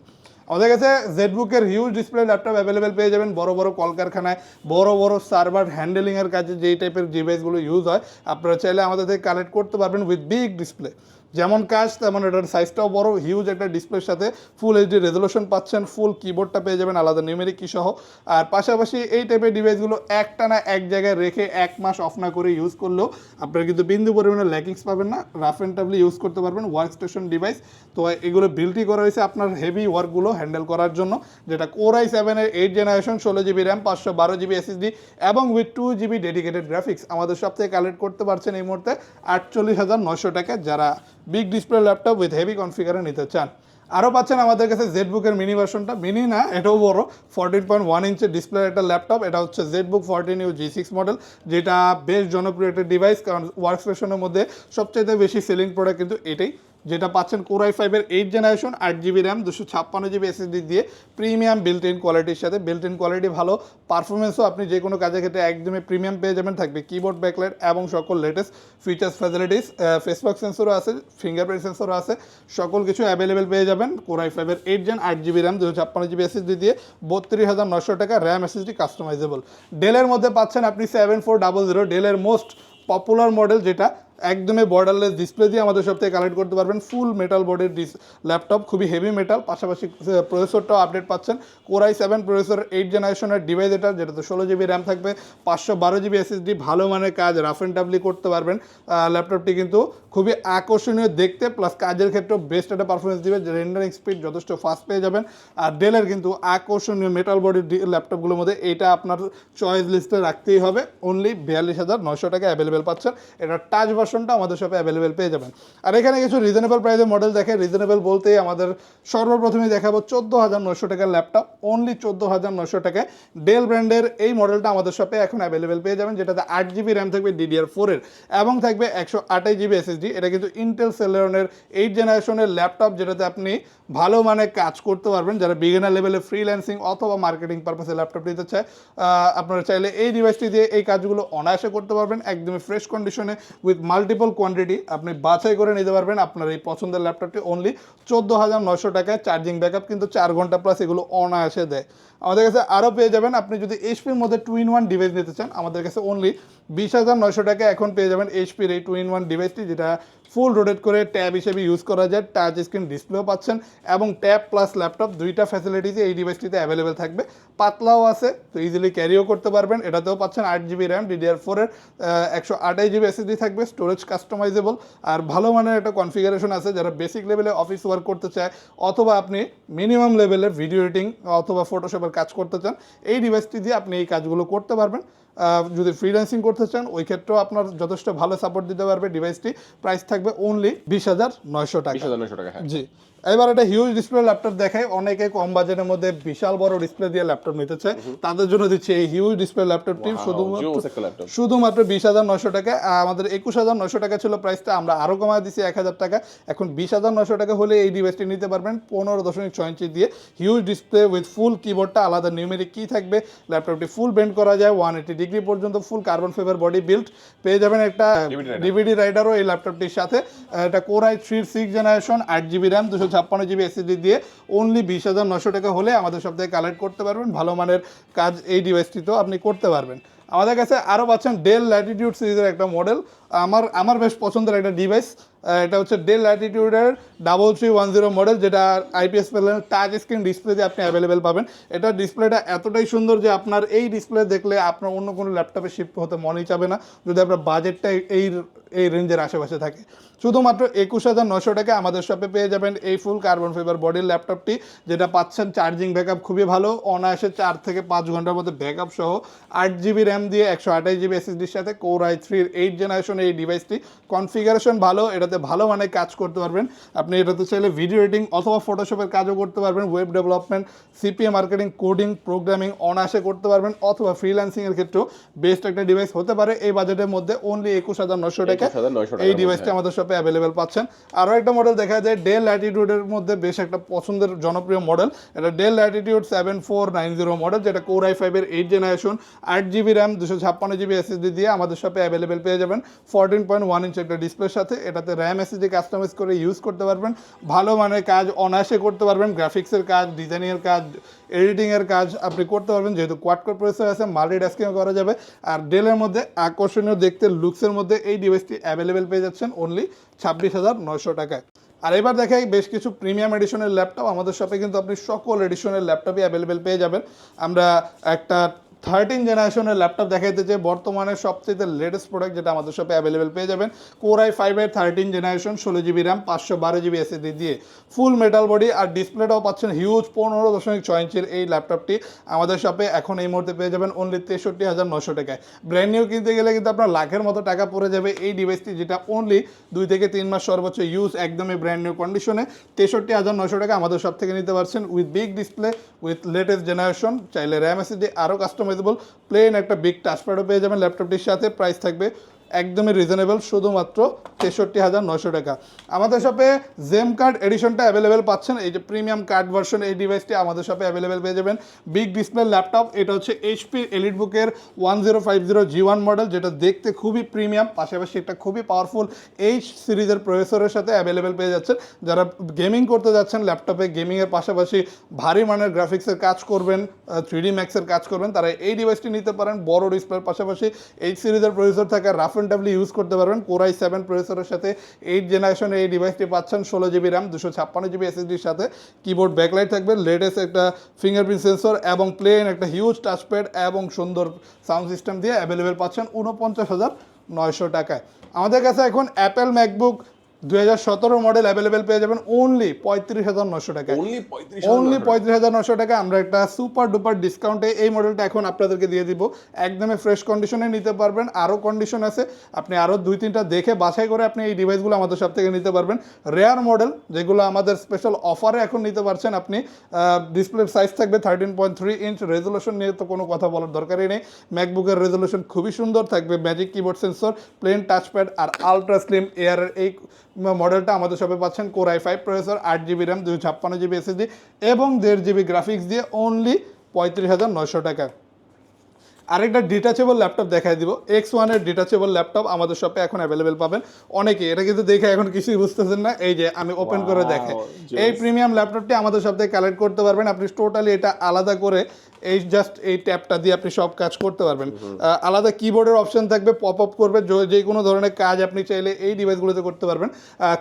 আমাদের কাছে জেডবুকের হিউজ ডিসপ্লে ল্যাপটপ অ্যাভেলেবেল পেয়ে যাবেন, বড় বড় কলকারখানায়, বড় বড় সার্ভার হ্যান্ডেলিংয়ের কাজে যেই টাইপের ডিভাইসগুলো ইউজ হয়, আপনারা চাইলে আমাদের থেকে কালেক্ট করতে পারবেন উইথ বিগ ডিসপ্লে যেমন কাজ তেমন এটার সাইজটাও বড় হিউজ একটা ডিসপ্লের সাথে ফুল এইচডি রেজলিউশন পাচ্ছেন ফুল কিবোর্ডটা পেয়ে যাবেন, আলাদা নিউমেরিক কি সহ। আর পাশাপাশি এই টাইপের ডিভাইসগুলো একটানা এক জায়গায় রেখে এক মাস অফ না করে ইউজ করলেও আপনারা কিন্তু বিন্দু পরিমাণে ল্যাকিংস পাবেন না রাফ অ্যান্ড টাফলি ইউজ করতে পারবেন ওয়ার্ক স্টেশন ডিভাইস তো এগুলো বিল্টি করা হয়েছে আপনার হেভি ওয়ার্কগুলো হ্যান্ডেল করার জন্য, যেটা কোর আই সেভেনের এইট জেনারেশন ষোলো জিবি র্যাম পাঁচশো বারো জিবি এসএসডি এবং with two GB dedicated graphics আমাদের সব থেকে কালেক্ট করতে পারছেন এই মুহূর্তে আটচল্লিশ হাজার নশো টাকা। যারা big display laptop with heavy কনফিগারে নিতে চান। আরও পাচ্ছেন আমাদের কাছে জেড বুকের মিনি ভার্সনটা মিনি না, এটাও বড়। ফোরটিন পয়েন্ট ওয়ান ইঞ্চের ডিসপ্লে একটা ল্যাপটপ। এটা হচ্ছে Z book fourteen U G six model যেটা বেশ জনপ্রিয় একটা ডিভাইস কারণ ওয়ার্ক স্টেশনের মধ্যে সবচেয়ে বেশি সেলিং প্রোডাক্ট কিন্তু এটাই। যেটা পাচ্ছেন কোরাই ফাইভের এইট জেনারেশন আট জিবি র্যাম দুশো ছাপ্পান্ন জিবি এসএসডি দিয়ে প্রিমিয়াম বিল্ট ইন কোয়ালিটির সাথে। বিল্ট ইন কোয়ালিটি ভালো পারফরমেন্সও আপনি যে কোনো কাজের ক্ষেত্রে একদমই প্রিমিয়াম পেয়ে যাবেন। থাকবে কিবোর্ড ব্যাকলাইট এবং সকল লেটেস্ট ফিচার্স ফ্যাসিলিটিস ফেসবুক সেন্সরও আছে ফিঙ্গারপ্রিন্ট সেন্সরও আছে, সকল কিছু অ্যাভেলেবেল পেয়ে যাবেন। কোরাই ফাইভের এইট জেন আট জিবি র্যাম দুশো ছাপ্পান্ন জিবি এসএসডি দিয়ে বত্রিশ হাজার নশো টাকা র্যাম এসএসডি কাস্টমাইজেবল ডেলের মধ্যে পাচ্ছেন আপনি সেভেন ফোর ডাবল জিরো ডেলের মোস্ট পপুলার মডেল যেটা একদমই বর্ডারলেস ডিসপ্লে দিয়ে আমাদের সব থেকে কালেক্ট করতে পারবেন ফুল মেটাল বডির ডিস ল্যাপটপ খুবই হেভি মেটাল পাশাপাশি প্রসেসরটাও আপডেট পাচ্ছেন। Core i seven processor eight জেনারেশনের ডিভাইস এটা যেটাতে ষোলো জিবি র্যাম থাকবে, পাঁচশো বারো জিবি এসএসডি ভালো মানের কাজ রাফ অ্যান্ড টাফলি করতে পারবেন। ল্যাপটপটি কিন্তু খুবই আকর্ষণীয় দেখতে প্লাস কাজের ক্ষেত্রেও বেস্ট একটা পারফরমেন্স দিবে রেন্ডারিং স্পিড যথেষ্ট ফাস্ট পেয়ে যাবেন। আর ডেলের কিন্তু আকর্ষণীয় মেটাল বডির ল্যাপটপগুলোর মধ্যে এটা আপনার চয়েস লিস্টে রাখতেই হবে। অনলি বিয়াল্লিশ হাজার নশো টাকা অ্যাভেলেবেল পাচ্ছেন। এটা টাচ ভার্সনটা আমাদের শপে অ্যাভেলেবেল পেয়ে যাবেন। আর এখানে কিছু রিজনেবল প্রাইসের মডেল দেখে রিজনেবল বলতেই আমাদের সর্বপ্রথমেই দেখাবো চোদ্দ হাজার নশো টাকার ল্যাপটপ অনলি চোদ্দ হাজার নশো টাকায় ডেল ব্র্যান্ডের এই মডেলটা আমাদের শপে এখন অ্যাভেলেবেল পেয়ে যাবেন, যেটাতে আট জিবি র্যাম থাকবে ডিডিআর ফোরের এবং থাকবে একশো আঠাশ জিবি এসএসডি এটা কিন্তু ইন্টেল সেলেরনের এইট জেনারেশনের ল্যাপটপ যেটাতে আপনি ভালো মানে কাজ করতে পারবেন। যারা বিগিনার লেভেলে ফ্রিল্যান্সিং অথবা মার্কেটিং পারপাসে ল্যাপটপ নিতে চায় আপনারা চাইলে এই ডিভাইসটি দিয়ে এই কাজগুলো অনায়াসে করতে পারবেন, একদমই ফ্রেশ কন্ডিশনে উইথ মাল্টিপল কোয়ান্টিটি আপনি বাছাই করে নিতে পারবেন। আপনার এই পছন্দের ল্যাপটপটি অনলি চোদ্দ হাজার নয়শো টাকায় চার্জিং ব্যাকআপ কিন্তু চার ঘণ্টা প্লাস এগুলো অনায়াসে দেয়। আমাদের কাছে আরও পেয়ে যাবেন। আপনি যদি এইচপির মধ্যে টু ইন ওয়ান ডিভাইস নিতে চান, আমাদের কাছে অনলি বিশ হাজার নয়শো টাকা এখন পেয়ে যাবেন এইচপির এই টু ইন ওয়ান ডিভাইসটি যেটা ফুল রোটেট করে ট্যাব হিসেবে ইউজ করা যায়। টাচ স্ক্রিন ডিসপ্লেও পাচ্ছেন এবং ট্যাব প্লাস ল্যাপটপ দুইটা ফ্যাসিলিটিসই এই ডিভাইসটিতে অ্যাভেলেবেল থাকবে। পাতলাও আছে, তো ইজিলি ক্যারিও করতে পারবেন। এটাতেও পাচ্ছেন আট জিবি র্যাম ডিডিআর ফোরের একশো আঠাশ জিবি এসএসডি থাকবে স্টোরেজ কাস্টমাইজেবল আর ভালো মানের একটা কনফিগারেশন আছে, যারা বেসিক লেভেলে অফিস ওয়ার্ক করতে চায়, অথবা আপনি মিনিমাম লেভেলের ভিডিও এডিটিং অথবা ফটোশপের কাজ করতে চান, এই ডিভাইসটি দিয়ে আপনি এই কাজগুলো করতে পারবেন। যদি ফ্রিল্যান্সিং করতে চান ওই ক্ষেত্রেও আপনার যথেষ্ট ভালো সাপোর্ট দিতে পারবে। ডিভাইসটি প্রাইস থাকবে অনলি বিশ হাজার নয়শো টাকা হ্যাঁ। জি। এবার একটা হিউজ ডিসপ্লে ল্যাপটপ দেখায় অনেকে কম বাজেটের মধ্যে বিশাল বড় ডিসপ্লে দিয়ে ল্যাপটপ নিতে চায় তাদের জন্য দিচ্ছে এই হিউজ ডিসপ্লে ল্যাপটপটি শুধুমাত্র শুধুমাত্র বিশ হাজার নশো টাকা। আমাদের একুশ হাজার নশো টাকা ছিল প্রাইসটা আমরা আরও কমায় দিচ্ছি এক হাজার টাকা। এখন বিশ হাজার নশো টাকা হলে এই ডিভাইসটি নিতে পারবেন পনেরো দশমিক ছয় ইঞ্চি দিয়ে। হিউজ ডিসপ্লে উইথ ফুল কিবোর্ডটা আলাদা নিউমেরিক কি থাকবে। ল্যাপটপটি ফুল বেন্ড করা যায়। ওয়ান এইটি ডিগ্রি পর্যন্ত full carbon fibre body build পেয়ে যাবেন একটা। ডিভিডি রাইডারও এই ল্যাপটপটির সাথে। এটা core i three six generation আট জিবি র্যাম দুশো ছাপ্পান্ন জিবি এসএসডি দিয়ে অনলি বিশ হাজার নশো টাকা হলে আমাদের সব থেকে কালেক্ট করতে পারবেন। ভালো মানের কাজ এই ডিভাইসটিতেও আপনি করতে পারবেন। আমাদের কাছে আরও পাচ্ছেন ডেল ল্যাটিটিউড সিরিজের একটা মডেল আমার আমার বেশ পছন্দের একটা ডিভাইস এটা হচ্ছে Dell ল্যাটিটিউডের double three one zero model যেটা IPS panel touch screen display দিয়ে আপনি অ্যাভেলেবেল পাবেন। এটা ডিসপ্লেটা এতটাই সুন্দর যে আপনার এই ডিসপ্লে দেখলে আপনার অন্য কোনো ল্যাপটপে শিফট হতে মনেই চাবে না, যদি আপনার বাজেটটা এই এই রেঞ্জের আশেপাশে থাকে। শুধুমাত্র একুশ হাজার নশো টাকা আমাদের শপে পেয়ে যাবেন এই ফুল কার্বন ফাইবার বডির ল্যাপটপটি যেটা পাচ্ছেন চার্জিং ব্যাকআপ খুবই ভালো, অনায়াসে চার থেকে পাঁচ ঘণ্টার মধ্যে ব্যাকআপ সহ আট জিবি র্যাম দিয়ে একশো আঠাশ জিবি এসএসডির সাথে কোর আই থ্রির এইট জেনারেশন এই ডিভাইসটি কনফিগারেশন ভালো এটাতে ভালো মানে কাজ করতে পারবেন। আপনি এটাতে চাইলে ভিডিও এডিটিং অথবা ফটোশপের কাজও করতে পারবেন। Web development CPA marketing coding programming অনায়াসে করতে পারবেন। অথবা ফ্রিল্যান্সিংয়ের ক্ষেত্রেও বেস্ট একটা ডিভাইস হতে পারে। এই বাজেটের মধ্যে অনলি একুশ হাজার নশো টাকা এই ডিভাইসটি আমাদের শপে অ্যাভেলেবেল পাচ্ছেন। আরও একটা মডেল দেখা যায় ডেল ল্যাটিটিউডের মধ্যে বেশ একটা পছন্দের জনপ্রিয় মডেল এটা Dell Latitude seven four nine zero model যেটা কোর আই ফাইভের এইট জেনারেশন আট জিবি র্যাম দুশো ছাপ্পান্ন জিবি এসএসডি দিয়ে আমাদের শপে অ্যাভেলেবেল পেয়ে যাবেন। ফোরটিন পয়েন্ট ওয়ান ইঞ্চ একটা ডিসপ্লের সাথে। এটাতে র্যাম এসএসডি কাস্টমাইজ করে ইউজ করতে পারবেন। ভালো মানের কাজ, অনায়াসে করতে পারবেন। গ্রাফিক্সের কাজ ডিজাইনিংয়ের কাজ এডিটিংয়ের কাজ আপনি করতে পারবেন। যেহেতু কোয়াড কোর প্রসেসর আছে মাল্টি টাস্কিং করা যাবে। আর ডেলের মধ্যে আকর্ষণীয় দেখতে লুকসের মধ্যে এই ডিভাইসটি অ্যাভেলেবেল পেয়ে যাচ্ছেন অনলি ছাব্বিশ হাজার নয়শো টাকায়। আর এবার দেখাই বেশ কিছু প্রিমিয়াম এডিশনের ল্যাপটপ আমাদের শপে কিন্তু আপনি সকল এডিশনের ল্যাপটপই অ্যাভেলেবেল পেয়ে যাবেন। আমরা একটা থার্টিন জেনারেশনের ল্যাপটপ দেখাইতে যে বর্তমানে সবচেয়ে লেটেস্ট প্রোডাক্ট যেটা আমাদের শপে অ্যাভেলেবেল পেয়ে যাবেন কোরাই ফাইভের থার্টিন জেনারেশন ষোলো জিবি র্যাম পাঁচশো বারো জিবি এসএসডি দিয়ে ফুল মেটাল বডি আর ডিসপ্লেটাও পাচ্ছেন হিউজ পনেরো দশমিক ছয় ইঞ্চির এই ল্যাপটপটি আমাদের শপে এখন এই মুহূর্তে পেয়ে যাবেন অনলি তেষট্টি হাজার নশো টাকায়। ব্র্যান্ড নিউ কিনতে গেলে কিন্তু আপনার লাখের মতো টাকা পড়ে যাবে এই ডিভাইসটি যেটা অনলি দুই থেকে তিন মাস সর্বোচ্চ ইউজ একদমই ব্র্যান্ড নিউ কন্ডিশনে তেষট্টি হাজার নশো টাকা আমাদের সব থেকে নিতে পারছেন with big display with latest generation চাইলে র্যাম এসিডি আরও কাস্টমাইজেবল প্লেন একটা বিগ টাচপ্যাডও পেয়ে যাবেন ল্যাপটপটির সাথে প্রাইস থাকবে একদমই রিজনেবল শুধুমাত্র তেষট্টি হাজার নয়শো টাকা। আমাদের শপে জেম কার্ড এডিশনটা অ্যাভেলেবেল পাচ্ছেন। এই যে প্রিমিয়াম কার্ড ভার্সন এই ডিভাইসটি আমাদের শপে অ্যাভেলেবেল পেয়ে যাবেন। বিগ ডিসপ্লে ল্যাপটপ এটা হচ্ছে এইচপি এলিট বুকের one zero five zero G one model যেটা দেখতে খুবই প্রিমিয়াম পাশাপাশি একটা খুবই পাওয়ারফুল এইচ সিরিজের প্রসেসরের সাথে অ্যাভেলেবেল পেয়ে যাচ্ছেন। যারা গেমিং করতে যাচ্ছেন ল্যাপটপে গেমিংয়ের পাশাপাশি ভারী মানের গ্রাফিক্সের কাজ করবেন থ্রি ডি ম্যাক্সের কাজ করবেন, তারা এই ডিভাইসটি নিতে পারেন। বড় ডিসপ্লের পাশাপাশি এইচ সিরিজের প্রসেসর থাকে রাফ ডাবলি ইউজ করতে পারবেন। কোরাই সেভেন প্রসেসরের সাথে এইট জেনারেশনের এই ডিভাইসটি পাচ্ছেন, ষোলো জিবি র্যাম দুশো ছাপ্পান্ন জিবি এসএসডির সাথে। কিবোর্ড ব্যাকলাইট থাকবে, লেটেস্ট একটা ফিঙ্গারপ্রিন্ট সেন্সর এবং প্লেন একটা হিউজ টাচপ্যাড এবং সুন্দর সাউন্ড সিস্টেম দিয়ে অ্যাভেলেবেল পাচ্ছেন ঊনপঞ্চাশ হাজার নয়শো টাকায়। আমাদের কাছে এখন অ্যাপেল ম্যাকবুক দুই হাজার সতেরো মডেল অ্যাভেলেবেল পেয়ে যাবেন অনলি পঁয়ত্রিশ হাজার নশো টাকায়। অনলি পঁয়ত্রিশ হাজার নশো টাকা। আমরা একটা সুপার ডুপার ডিসকাউন্টে এই মডেলটা এখন আপনাদেরকে দিয়ে দিব। একদমই ফ্রেশ কন্ডিশনে নিতে পারবেন। আরও কন্ডিশন আছে। আপনি আরও দুই তিনটা দেখে বাছাই করে আপনি এই ডিভাইসগুলো আমাদের সব থেকে নিতে পারবেন। রেয়ার মডেল যেগুলো আমাদের স্পেশাল অফারে এখন নিতে পারছেন আপনি। ডিসপ্লে সাইজ থাকবে thirteen point three inch resolution নিয়ে তো কোনো কথা বলার দরকারই নেই। ম্যাকবুকের রেজলিউশন খুবই সুন্দর থাকবে। Magic keyboard sensor plain touchpad আর আলট্রা স্লিম এয়ারের এই মডেলটা আমাদের সবে পাচ্ছেন কোরাই ফাইভ প্রসেসর আট জিবি র্যাম দুশো ছাপ্পান্ন জিবি এসএসডি এবং দেড় জিবি গ্রাফিক্স দিয়ে অনলি পঁয়ত্রিশ হাজার নয়শো টাকা। আরেকটা ডিটাচেবল ল্যাপটপ দেখাই দিব। এক্স ওয়ানের ডিটাচেবল ল্যাপটপ আমাদের শপে এখন অ্যাভেলেবেল পাবেন। অনেকে এটা কিন্তু দেখে এখন কিছুই বুঝতেছেন না। এই যে আমি ওপেন করে দেখাই। এই প্রিমিয়াম ল্যাপটপটি আমাদের সব থেকে কালেক্ট করতে পারবেন। আপনি টোটালি এটা আলাদা করে এই জাস্ট এই ট্যাবটা দিয়ে আপনি সব কাজ করতে পারবেন। আলাদা কিবোর্ডের অপশন থাকবে পপ আপ করবে, যে- কোনো ধরনের কাজ আপনি চাইলে এই ডিভাইসগুলোতে করতে পারবেন।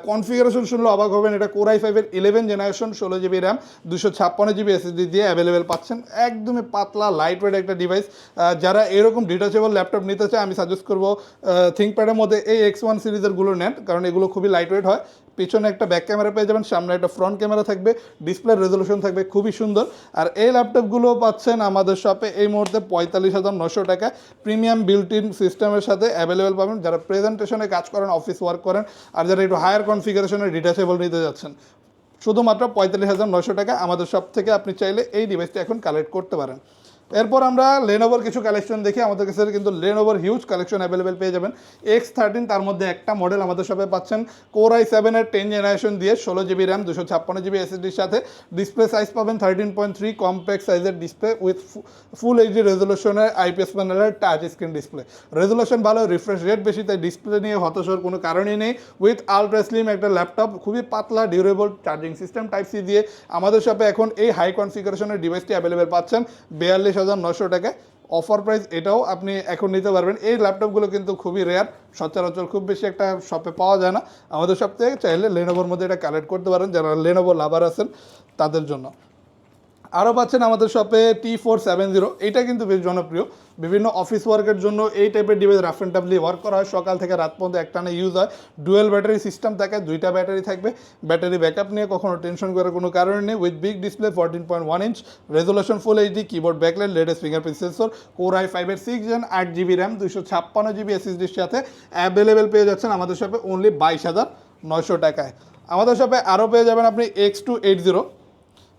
কনফিগারেশন শুনলে অবাক হবেন, এটা কোরাই ফাইভের ইলেভেন জেনারেশন ষোলো জিবি র্যাম দুশো ছাপ্পান্ন জিবি এসএসডি দিয়ে অ্যাভেলেবেল পাচ্ছেন। একদমই পাতলা লাইট ওয়েট একটা ডিভাইস যারা এরকম ডিটাচেবল ল্যাপটপ নিতে চায়, আমি সাজেস্ট করব থিঙ্কপ্যাডের মধ্যে এই এক্স ওয়ান সিরিজেরগুলো নেন, কারণ এগুলো খুবই লাইট ওয়েট হয়। পিছনে একটা ব্যাক ক্যামেরা পেয়ে যাবেন, সামনে একটা ফ্রন্ট ক্যামেরা থাকবে ডিসপ্লের রেজলিউশন থাকবে, খুবই সুন্দর। আর এই ল্যাপটপগুলো পাচ্ছেন আমাদের শপে এই মুহূর্তে পঁয়তাল্লিশ হাজার নশো টাকা। প্রিমিয়াম বিল্ট ইন সিস্টেমের সাথে অ্যাভেলেবেল পাবেন। যারা প্রেজেন্টেশনে কাজ করেন অফিস ওয়ার্ক করেন, আর যারা একটু হায়ার কনফিগারেশনের ডিটাচেবল নিতে যাচ্ছেন। শুধুমাত্র পঁয়তাল্লিশ হাজার নশো টাকা আমাদের সব থেকে আপনি চাইলে এই ডিভাইসটি এখন কালেক্ট করতে পারেন। এরপর আমরা লেনোভোর কিছু কালেকশন দেখি। আমাদের কাছে কিন্তু লেনোভোর হিউজ কালেকশন অ্যাভেলেবেল পেয়ে যাবেন। এক্স থার্টিন তার মধ্যে একটা মডেল আমাদের সবাই পাচ্ছেন। কোর আই সেভেনের টেন জেনারেশন দিয়ে ষোলো জিবি র্যাম দুশো ছাপ্পান্ন জিবি এসএসডির সাথে। ডিসপ্লে সাইজ পাবেন থার্টিন পয়েন্ট থ্রি কম্প্যাক্ট সাইজের ডিসপ্লে উইথ ফুল এইচডি রেজলিউশনের আইপিএস প্যানেলের টাচ স্ক্রিন ডিসপ্লে রেজলিউশন ভালো রিফ্রেশ রেট বেশি, তাই ডিসপ্লে নিয়ে হতাশ হওয়ার কোনো কারণই নেই। উইথ আলট্রা স্লিম একটা ল্যাপটপ খুবই পাতলা durable charging system type C দিয়ে আমাদের শপে এখন এই হাই কনফিগারেশনের ডিভাইসটি অ্যাভেলেবেল পাচ্ছেন। বিয়াল্লিশ হাজার নশো টাকা অফার প্রাইস এটাও আপনি এখন নিতে পারবেন। এই ল্যাপটপগুলো কিন্তু খুবই রেয়ার সচরাচর খুব বেশি একটা শপে পাওয়া যায় না। আমাদের সব থেকে চাইলে লেনোভোর মধ্যে এটা কালেক্ট করতে পারেন, যারা লেনোভো লাভার আছেন তাদের জন্য। আরও পাচ্ছেন আমাদের শপে টি ফোর সেভেন জিরো এইটা কিন্তু বেশ জনপ্রিয়। বিভিন্ন অফিস ওয়ার্কের জন্য এই টাইপের device rough and toughly work করা হয়। সকাল থেকে রাত পর্যন্ত একটানা ইউজ হয়। ডুয়েল ব্যাটারি সিস্টেম থাকে, দুইটা ব্যাটারি থাকবে। ব্যাটারি ব্যাকআপ নিয়ে কখনো টেনশন করার কোনো কারণ নেই। With big display fourteen point one inch resolution full HD keyboard backlight latest fingerprint sensor core I ফাইভের সিক্স জেন আট জিবি র্যাম দুশো ছাপ্পান্ন জিবি এসএসডির সাথে অ্যাভেলেবেল পেয়ে যাচ্ছেন আমাদের শপে অনলি বাইশ হাজার নয়শো টাকায়। আমাদের শপে আরও পেয়ে যাবেন আপনি এক্স টু এইট জিরো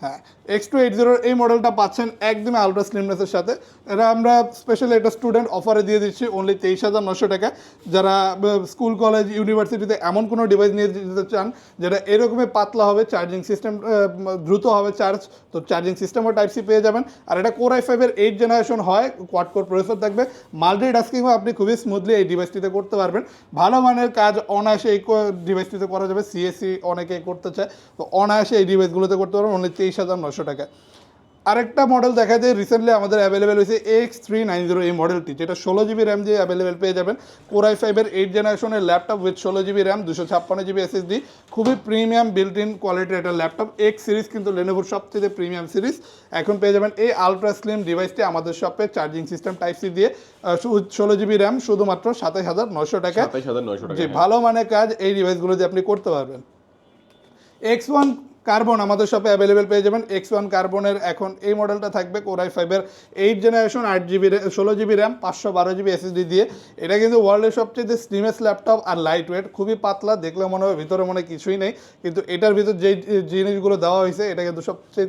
হ্যাঁ এক্স টু এইট জিরোর এই মডেলটা পাচ্ছেন একদমই আলট্রা স্লিমনেসের সাথে। এটা আমরা স্পেশালি একটা স্টুডেন্ট অফারে দিয়ে দিচ্ছি অনলি তেইশ হাজার নশো টাকা। যারা স্কুল কলেজ ইউনিভার্সিটিতে এমন কোনো ডিভাইস নিয়ে যেতে চান যেটা এরকমই পাতলা হবে চার্জিং সিস্টেম দ্রুত হবে চার্জ তো চার্জিং সিস্টেমও টাইপ সি পেয়ে যাবেন। আর এটা কোর আই ফাইভের এইট জেনারেশন হয় কোয়াড কোর প্রসেসর থাকবে। মাল্টি টাস্কিংও আপনি খুবই স্মুথলি এই ডিভাইসটিতে করতে পারবেন। ভালো মানের কাজ অনায়াসে এই ডিভাইসটিতে করা যাবে। সিএসসি অনেকে করতে চায়, তো অনায়াসে এই ডিভাইসগুলোতে করতে পারবেন। অনলি তেইশ হাজার নশো টাকা। আরেকটা মডেল দেখা যায় রিসেন্টলি আমাদের অ্যাভেলেবেল হয়েছে এক্স থ্রি নাইন জিরো এই মডেলটি যেটা ষোলো জিবি র্যাম দিয়ে অ্যাভেলেবেল পেয়ে যাবেন। কোরাই ফাইভের এইট জেনারেশনের ল্যাপটপ উইথ ষোলো জিবি র্যাম দুশো ছাপ্পান্ন জিবি এসএসডি খুবই প্রিমিয়াম বিল্ট ইন কোয়ালিটির একটা ল্যাপটপ এক্স সিরিজ কিন্তু লেনোভোর সবচেয়ে প্রিমিয়াম সিরিজ এখন পেয়ে যাবেন এই আলট্রা স্লিম ডিভাইসটি আমাদের শপে চার্জিং সিস্টেম টাইপ সি দিয়ে ষোলো জিবি র্যাম শুধুমাত্র সাতাশ হাজার নশো টাকা। যে ভালো মানের কাজ এই ডিভাইসগুলো দিয়ে আপনি করতে পারবেন। এক্স ওয়ান কার্বন আমাদের শপে অ্যাভেলেবেল পেয়ে যাবেন। এক্স ওয়ান কার্বনের এখন এই মডেলটা থাকবে কোরাই ফাইভের এইট জেনারেশন আট জিবি ষোলো জিবি র্যাম পাঁচশো বারো জিবি এসএসডি দিয়ে। এটা কিন্তু ওয়ার্ল্ডের সবচেয়ে স্লিমেস্ট ল্যাপটপ আর লাইট ওয়েট খুবই পাতলা, দেখলে মনে হয় ভিতরে মনে কিছুই নেই। কিন্তু এটার ভিতর যেই জিনিসগুলো দেওয়া হয়েছে, এটা কিন্তু সবচেয়ে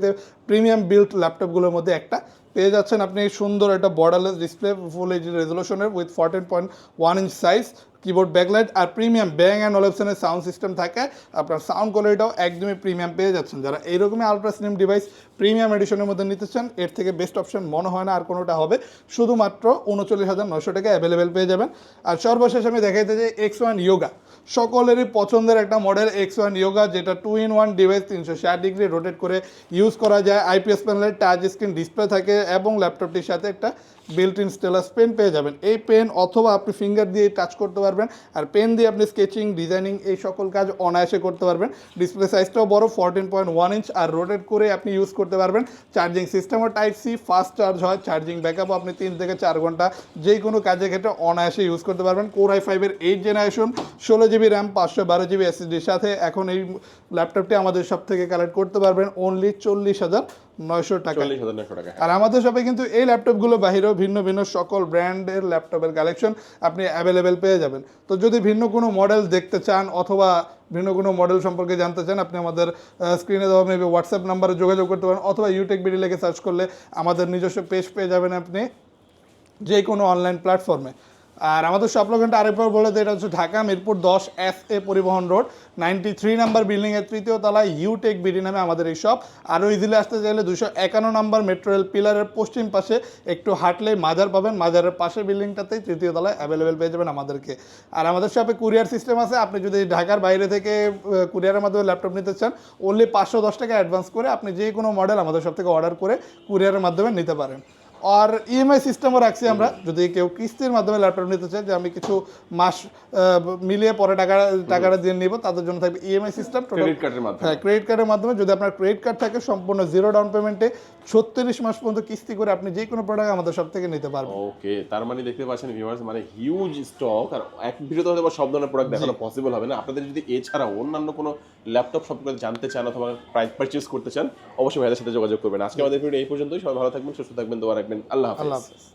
প্রিমিয়াম বিল্ড ল্যাপটপগুলোর মধ্যে একটা। পেয়ে যাচ্ছেন আপনি সুন্দর একটা borderless display full H রেজলিউশনের with fourteen point one inch size keyboard backlight R premium bang and অলেপসনের সাউন্ড সিস্টেম থাকে। আপনার সাউন্ড কোয়ালিটিটাও একদমই প্রিমিয়াম পেয়ে যাচ্ছেন। যারা এইরকমই আলট্রা স্লিম ডিভাইস প্রিমিয়াম এডিশনের মধ্যে নিতে চান, এর থেকে বেস্ট অপশন মনে হয় না আর কোনোটা হবে। শুধুমাত্র উনচল্লিশ হাজার নশো টাকা অ্যাভেলেবেল পেয়ে যাবেন। আর সর্বশেষ আমি দেখাইতে চাই এক্স ওয়ান ইয়োগা সকলেরই পছন্দের একটা মডেল এক্স ওয়ান ইয়োগা যেটা টু ইন ওয়ান ডিভাইস তিনশো ষাট ডিগ্রি রোটেট করে ইউজ করা যায়। আইপিএস প্যানেলের টাচ স্ক্রিন ডিসপ্লে থাকে এবং ল্যাপটপটির সাথে একটা বিল্ট ইন স্টেলাস পেন পেয়ে যাবেন। এই পেন অথবা আপনি ফিঙ্গার দিয়ে টাচ করতে পারবেন আর পেন দিয়ে আপনি স্কেচিং ডিজাইনিং এই সকল কাজ অনায়াসে করতে পারবেন। ডিসপ্লে সাইজটাও বড় ফোরটিন পয়েন্ট ওয়ান ইঞ্চ আর রোটেট করে আপনি ইউজ করতে পারবেন। চার্জিং সিস্টেমও টাইপ সি ফাস্ট চার্জ হয় চার্জিং ব্যাকআপও আপনি তিন থেকে চার ঘণ্টা যে কোনো কাজের ক্ষেত্রে অনায়াসে ইউজ করতে পারবেন। কোর আই ফাইভের এইট জেনারেশন ষোলো জিবি র্যাম পাঁচশো বারো জিবি এসএসডির সাথে এখন এই ল্যাপটপটি আমাদের সব থেকে কালেক্ট করতে পারবেন। অনলি চল্লিশ হাজার নয়শো টাকা। নয়শো আর আমাদের শপে কিন্তু এই ল্যাপটপগুলো বাহিরেও ভিন্ন ভিন্ন সকল ব্র্যান্ডের ল্যাপটপের কালেকশন আপনি অ্যাভেলেবেল পেয়ে যাবেন। তো যদি ভিন্ন কোনো মডেল দেখতে চান অথবা ভিন্ন কোনো মডেল সম্পর্কে জানতে চান আপনি আমাদের স্ক্রিনে দেওয়া মেবি হোয়াটসঅ্যাপ নাম্বারে যোগাযোগ করতে পারেন অথবা ইউটেক বিডি লেগে সার্চ করলে আমাদের নিজস্ব পেজ পেয়ে যাবেন আপনি যে কোনো অনলাইন প্ল্যাটফর্মে আর আমাদের সব লোকেনটা আরেকবার বলে দিই, এটা হচ্ছে ঢাকা মিরপুর দশ এস এ পরিবহন রোড নাইনটি থ্রি নাম্বার বিল্ডিংয়ের তৃতীয় তলায় ইউটেক বিডি নামে আমাদের এই শপ আরও ইজিলি আসতে চাইলে দুশো একান্ন নাম্বার মেট্রো রেল পিলারের পশ্চিম পাশে একটু হাঁটলেই মাজার পাবেন। মাজারের পাশে বিল্ডিংটাতেই তৃতীয় তলায় অ্যাভেলেবেল পেয়ে যাবেন আমাদেরকে। আর আমাদের শপে কুরিয়ার সিস্টেম আছে। আপনি যদি ঢাকার বাইরে থেকে কুরিয়ারের মাধ্যমে ল্যাপটপ নিতে চান অনলি পাঁচশো দশ টাকা অ্যাডভান্স করে আপনি যে কোনো মডেল আমাদের সব থেকে অর্ডার করে কুরিয়ারের মাধ্যমে নিতে পারেন। আর ইএমআই সিস্টেমও রাখছি আমরা। যদি কেউ কিস্তির মাধ্যমে ল্যাপটপ নিতে চায় যে আমি কিছু মাস মিলিয়ে পরে টাকা টাকাটা দিয়ে নিব তাদের জন্য থাকবে ইএমআই সিস্টেম ক্রেডিট কার্ডের মাধ্যমে। হ্যাঁ ক্রেডিট কার্ডের মাধ্যমে। যদি আপনার ক্রেডিট কার্ড থাকে সম্পূর্ণ জিরো ডাউন পেমেন্টে ছত্রিশ মাস পর্যন্ত কিস্তি করে আপনি যে কোনো প্রোডাক্ট আমাদের সব থেকে নিতে পারবেন। ওকে তার মানে দেখতে পাচ্ছেন ভিউয়ার্স মানে হিউজ স্টক আর এক ভিডিওতে হয়তো সব ধরনের প্রোডাক্ট দেখানো পসিবল হবে না। আপনাদের যদি এছাড়া অন্যান্য কোনো ল্যাপটপ সম্পর্কে জানতে চান অথবা প্রাইস পারচেজ করতে চান, অবশ্যই ভাইদের সাথে যোগাযোগ করবেন। আজকে আমাদের ভিডিও এই পর্যন্তই। সবাই ভালো থাকবেন, সুস্থ থাকবেন, দোয়া রাখবেন। আল্লাহ হাফেজ।